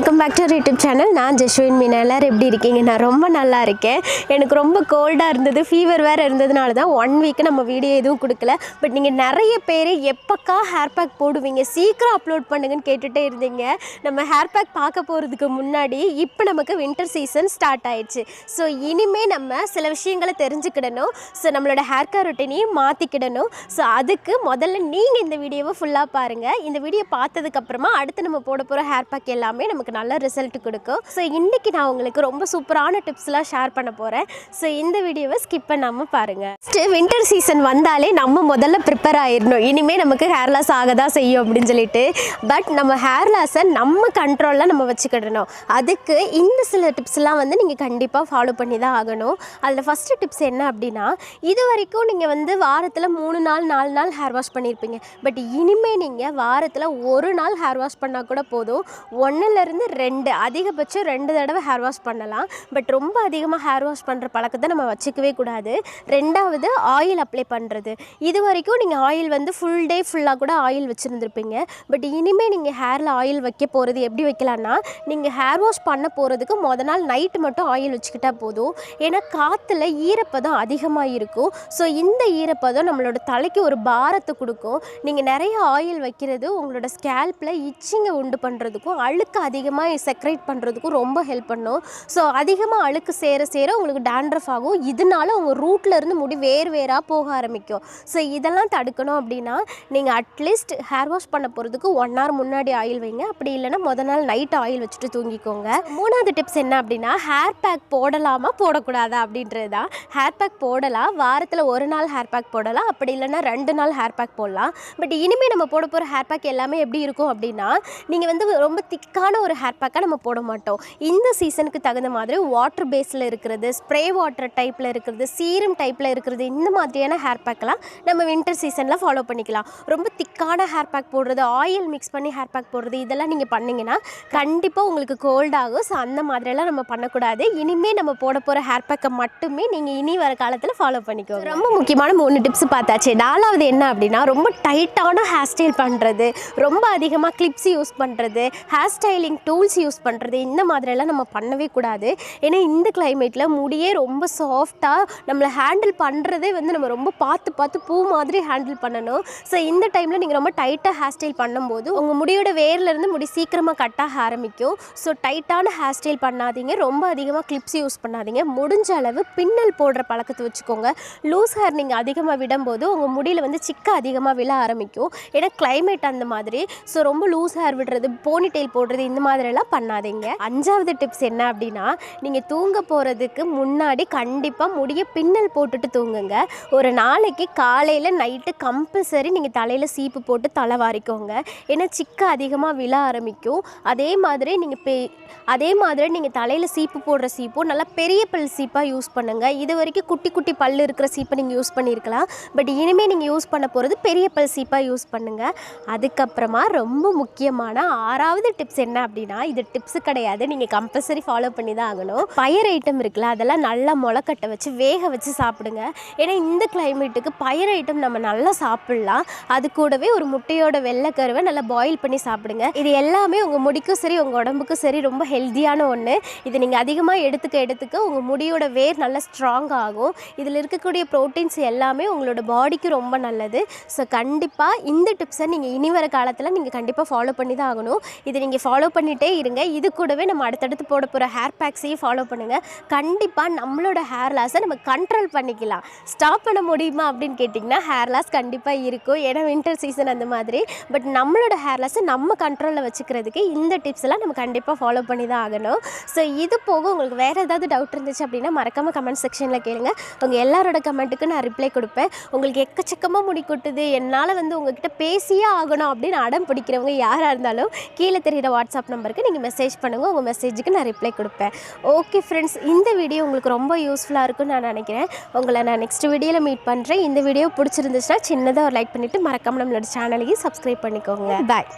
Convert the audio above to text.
Welcome back to YouTube channel நான் ஜஸ்வின் மீனா. எல்லாரும் எப்படி இருக்கீங்க? நான் ரொம்ப நல்லா இருக்கேன். எனக்கு ரொம்ப கோல்டாக இருந்தது. ஃபீவர் வேறு இருந்ததுனால தான் ஒன் வீக்கு நம்ம வீடியோ எதுவும் கொடுக்கல. பட் நீங்கள் நிறைய பேர் எப்போக்கா ஹேர் பேக் போடுவீங்க? சீக்கிரம் அப்லோட் பண்ணுங்கன்னு கேட்டுகிட்டே இருந்தீங்க. நம்ம ஹேர் பேக் பார்க்க போகிறதுக்கு முன்னாடி இப்போ நமக்கு வின்டர் சீசன் ஸ்டார்ட் ஆயிடுச்சு. ஸோ இனிமேல் நம்ம சில விஷயங்களை தெரிஞ்சுக்கிடணும். ஸோ நம்மளோட ஹேர் கேர் ரொட்டீனையும் மாற்றிக்கிடணும் ஸோ அதுக்கு முதல்ல நீங்கள் இந்த வீடியோவை ஃபுல்லாக பாருங்கள் இந்த வீடியோ பார்த்ததுக்கப்புறமா அடுத்து நம்ம போட போகிற ஹேர் பேக் எல்லாமே நமக்கு நல்ல ரிசல்ட் கொடுக்கும். ஸோ இன்றைக்கி நான் உங்களுக்கு ரொம்ப சூப்பரான டிப்ஸ்லாம் ஷேர் பண்ண போகிறேன் ஸோ இந்த வீடியோவை ஸ்கிப் பண்ணாமல் பாருங்கள் ஃபஸ்ட்டு வின்டர் சீசன் வந்தாலே நம்ம முதல்ல ப்ரிப்பேர் ஆயிடணும் இனிமேல் நமக்கு ஹேர் லாஸ் ஆக தான் செய்யும் அப்படின்னு சொல்லிட்டு. பட் நம்ம ஹேர் லாஸை நம்ம கண்ட்ரோலில் நம்ம வச்சுக்கிடணும். அதுக்கு இந்த சில டிப்ஸ்லாம் வந்து நீங்கள் கண்டிப்பாக ஃபாலோ பண்ணி தான் ஆகணும். அதில் ஃபஸ்ட்டு டிப்ஸ் என்ன அப்படின்னா இது வரைக்கும் நீங்கள் வந்து வாரத்தில் மூணு நாள் நாலு நாள் ஹேர் வாஷ் பண்ணியிருப்பீங்க பட் இனிமேல் நீங்கள் வாரத்தில் ஒரு நாள் ஹேர் வாஷ் பண்ணால் கூட போதும். ஒன்றுலேருந்து ரெண்டு அதிகபட்சம் ரெண்டு தடவை ஹேர் வாஷ் பண்ணலாம். பட் ரொம்ப அதிகமாக ஹேர் வாஷ் பண்ணுற பழக்கத்தை நம்ம வச்சுக்கவே கூடாது. ரெண்டாவது ஆயில் அப்ளை பண்ணுறது இது வரைக்கும் நீங்கள் ஆயில் வந்து ஃபுல் டே ஃபுல்லாக கூட ஆயில் வச்சுருந்துருப்பீங்க. பட் இனிமேல் நீங்கள் ஹேரில் ஆயில் வைக்க போகிறது எப்படி வைக்கலான்னா நீங்கள் ஹேர் வாஷ் பண்ண போகிறதுக்கு மொதல் நாள் நைட்டு மட்டும் ஆயில் வச்சுக்கிட்டா போதும். ஏன்னா காற்றுல ஈரப்பதம் அதிகமாக இருக்கும் ஸோ இந்த ஈரப்பதம் நம்மளோட தலைக்கு ஒரு பாரத்தை கொடுக்கும். நீங்கள் நிறைய ஆயில் வைக்கிறது உங்களோட ஸ்கேல்பில் இச்சிங்கை உண்டு பண்ணுறதுக்கும் அழுக்கு அதிகமாக செக்ரேட் பண்ணுறதுக்கும் ரொம்ப ஹெல்ப் பண்ணும். ஸோ அதிகமாக அழுக்கு சேர சேர உங்களுக்கு டேண்ட்ரஃப் ஆகும். இதனால உங்கள் ரூட்டில் இருந்து முடி வேறு வேறாக போக ஆரம்பிக்கும். ஸோ இதெல்லாம் தடுக்கணும் அப்படின்னா நீங்கள் அட்லீஸ்ட் ஹேர் வாஷ் பண்ண போகிறதுக்கு ஒன் ஹவர் முன்னாடி ஆயில் வைங்க. அப்படி இல்லைன்னா முத நாள் நைட் ஆயில் வச்சுட்டு தூங்கிக்கோங்க. மூணாவது டிப்ஸ் என்ன அப்படின்னா ஹேர் பேக் போடலாமா போடக்கூடாதா அப்படின்றது தான் ஹேர் பேக் போடலாம். வாரத்தில் ஒரு நாள் ஹேர் பேக் போடலாம். அப்படி இல்லைன்னா ரெண்டு நாள் ஹேர் பேக் போடலாம். பட் இனிமேல் நம்ம போட போகிற ஹேர் பேக் எல்லாமே எப்படி இருக்கும் அப்படின்னா நீங்கள் வந்து ரொம்ப திக்கான ஒரு ஹேர் பேக்காக நம்ம போட மாட்டோம். இந்த சீசனுக்கு தகுந்த மாதிரி வாட்டர் பேஸில் இருக்கிறது ஸ்ப்ரே வாட்டர் டைப்பில் இருக்கிறது சீரம் டைப்பில் இருக்கிறது இந்த மாதிரியான ஹேர் பேக்கெலாம் நம்ம வின்டர் சீசனில் ஃபாலோ பண்ணிக்கலாம். ரொம்ப திக்கான ஹேர் பேக் போடுறது ஆயில் மிக்ஸ் பண்ணி ஹேர் பேக் போடுறது இதெல்லாம் நீங்கள் பண்ணிங்கன்னா கண்டிப்பாக உங்களுக்கு கோல்ட் ஆகும். ஸோ அந்த மாதிரியெல்லாம் நம்ம பண்ணக்கூடாது. இனிமேல் நம்ம போட போகிற ஹேர் பேக்கை மட்டுமே நீங்கள் இனி வர காலத்தில் ஃபாலோ பண்ணிக்கோங்க. ரொம்ப முக்கியமான மூணு டிப்ஸ் பார்த்தாச்சு. நாலாவது என்ன அப்படின்னா ரொம்ப டைட்டான ஹேர் ஸ்டைல் பண்ணுறது ரொம்ப அதிகமாக கிளிப்ஸ் யூஸ் பண்ணுறது ஹேர் ஸ்டைலிங் டூல்ஸ் யூஸ் பண்ணுறது இந்த மாதிரியெல்லாம் நம்ம பண்ணவே கூடாது. ஏன்னா இந்த கிளைமேட்டில் முடியே ரொம்ப சாஃப்டாக நம்மளை ஹேண்டில் பண்ணுறதே வந்து நம்ம ரொம்ப பார்த்து பார்த்து பூ மாதிரி ஹேண்டில் பண்ணணும். ஸோ இந்த டைமில் நீங்கள் ரொம்ப டைட்டாக ஹேர் ஸ்டைல் பண்ணும்போது உங்கள் முடியோட வேர்லேருந்து முடி சீக்கிரமாக கட்டாக ஆரம்பிக்கும். ஸோ டைட்டான ஹேர் ஸ்டைல் பண்ணாதீங்க. ரொம்ப அதிகமாக கிளிப்ஸ் யூஸ் பண்ணாதீங்க. முடிஞ்ச அளவு பின்னல் போடுற பழக்கத்தை வச்சுக்கோங்க. லூஸ் ஹேர் நீங்கள் அதிகமாக விடும்போது உங்கள் முடியில் வந்து சிக்க அதிகமாக விழ ஆரம்பிக்கும். ஏன்னா கிளைமேட் அந்த மாதிரி. ஸோ ரொம்ப லூஸ் ஹேர் விடுறது போனி டெயில் போடுறது இந்த மாதிரி மாதிரியெல்லாம் பண்ணாதீங்க. அஞ்சாவது டிப்ஸ் என்ன அப்படின்னா நீங்கள் தூங்க போகிறதுக்கு முன்னாடி கண்டிப்பாக முடிய பின்னல் போட்டுட்டு தூங்குங்க. ஒரு நாளைக்கு காலையில் நைட்டு கம்பல்சரி நீங்கள் தலையில் சீப்பு போட்டு தலை வாரிக்கோங்க. ஏன்னா சிக்க அதிகமாக விழ ஆரம்பிக்கும். அதே மாதிரி நீங்கள் பெ அதே மாதிரி நீங்கள் தலையில் சீப்பு போடுற சீப்பும் நல்லா பெரிய பல் சீப்பாக யூஸ் பண்ணுங்கள் இது வரைக்கும் குட்டி குட்டி பல் இருக்கிற சீப்பை நீங்கள் யூஸ் பண்ணியிருக்கலாம் பட் இனிமேல் நீங்கள் யூஸ் பண்ண போகிறது பெரிய பல் சீப்பாக யூஸ் பண்ணுங்கள் அதுக்கப்புறமா ரொம்ப முக்கியமான ஆறாவது டிப்ஸ் என்ன அப்படின்னா இது டிப்ஸ் கிடையாது. நீங்கள் கம்பல்சரி ஃபாலோ பண்ணி தான் ஆகணும். பயர் ஐட்டம் இருக்குல்ல அதெல்லாம் நல்லா முளைக்கட்டை வச்சு வேக வச்சு சாப்பிடுங்க. ஏன்னா இந்த கிளைமேட்டுக்கு பயர் ஐட்டம் நம்ம நல்லா சாப்பிட்லாம். அது கூடவே ஒரு முட்டையோட வெள்ளைக்கருவை நல்லா பாயில் பண்ணி சாப்பிடுங்க. இது எல்லாமே உங்கள் முடிக்கும் சரி உங்கள் உடம்புக்கும் சரி ரொம்ப ஹெல்த்தியான ஒன்று இது நீங்கள் அதிகமாக எடுத்துக்க எடுத்துக்க உங்கள் முடியோட வேர் நல்லா ஸ்ட்ராங் ஆகும். இதில் இருக்கக்கூடிய ப்ரோட்டீன்ஸ் எல்லாமே உங்களோட பாடிக்கு ரொம்ப நல்லது. ஸோ கண்டிப்பாக இந்த டிப்ஸை நீங்கள் இனி வர காலத்தில் நீங்கள் கண்டிப்பாக ஃபாலோ பண்ணி தான் ஆகணும். இது நீங்கள் ஃபாலோ பண்ணி பண்ணிகிட்டே இருங்க. இது கூடவே நம்ம அடுத்தடுத்து போட போகிற ஹேர் பேக்ஸையும் ஃபாலோ பண்ணுங்கள் கண்டிப்பாக நம்மளோட ஹேர் லாஸை நம்ம கண்ட்ரோல் பண்ணிக்கலாம். ஸ்டாப் பண்ண முடியுமா அப்படின்னு கேட்டிங்கன்னா ஹேர் லாஸ் கண்டிப்பாக இருக்கும். ஏன்னா வின்டர் சீசன் அந்த மாதிரி. பட் நம்மளோட ஹேர் லாஸை நம்ம கண்ட்ரோலில் வச்சுக்கிறதுக்கு இந்த டிப்ஸ் எல்லாம் நம்ம கண்டிப்பாக ஃபாலோ பண்ணி தான் ஆகணும். ஸோ இது போக உங்களுக்கு வேறு ஏதாவது டவுட் இருந்துச்சு அப்படின்னா மறக்காமல் கமெண்ட் செக்ஷனில் கேளுங்க. உங்கள் எல்லாரோட கமெண்ட்டுக்கு நான் ரிப்ளை கொடுப்பேன். உங்களுக்கு எக்கச்சக்கமாக முடி கொட்டுது. என்னால் வந்து உங்ககிட்ட பேசியே ஆகணும் அப்படின்னு அடம் பிடிக்கிறவங்க யாராக இருந்தாலும் கீழே தெரிகிற வாட்ஸ்அப் நம்பருக்கு நீங்கள் மெசேஜ் பண்ணுங்கள் உங்கள் மெசேஜுக்கு நான் ரிப்ளை கொடுப்பேன். ஓகே ஃப்ரெண்ட்ஸ் இந்த வீடியோ உங்களுக்கு ரொம்ப யூஸ்ஃபுல்லாக இருக்கும்னு நான் நினைக்கிறேன். உங்களை நான் நெக்ஸ்ட் வீடியோவில் மீட் பண்ணுறேன் இந்த வீடியோ பிடிச்சிருந்துச்சுன்னா சின்னதாக ஒரு லைக் பண்ணிவிட்டு மறக்காமல் நம்மளோட சேனலையும் சப்ஸ்கிரைப் பண்ணிக்கோங்க. பாய்